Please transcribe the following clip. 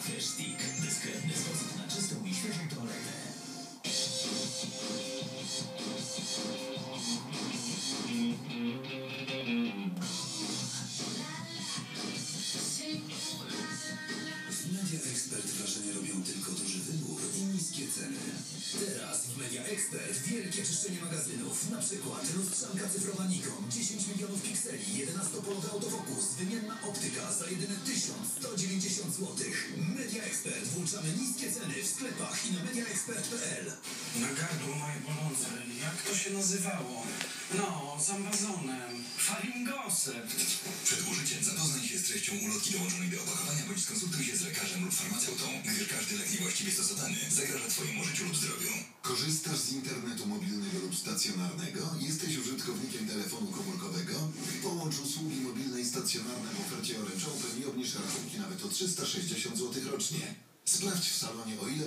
Fresh Stick. Dyskretny sposób na czystą i świeżą toaletę. W Media Expert wrażenie robią tylko duży wybór i niskie ceny. Teraz w Media Expert wielkie czyszczenie magazynów. Na przykład lustrzanka cyfrowa Nikon 10 milionów pikseli, 11-polowy autofokus, wymienna optyka za jedyne 1190 zł. Media Expert włączamy niskie ceny w sklepach i na mediaexpert.pl. Na gardło moje bolące. Jak to się nazywało? No, z ambazonem. Faringosem. Przed użyciem zapoznaj się z treścią ulotki dołączonej do opakowania bądź skonsultuj się z lekarzem lub farmaceutą, gdyż każdy lek niewłaściwie stosowany zagraża Twojemu życiu lub zdrowiu. Korzystasz z internetu mobilnego lub stacjonarnego? Jesteś użytkownikiem telefonu komórkowego? Połącz usługi stacjonarne w ofercie Orange Open i obniż rachunki nawet o 360 zł rocznie. Sprawdź w salonie o ile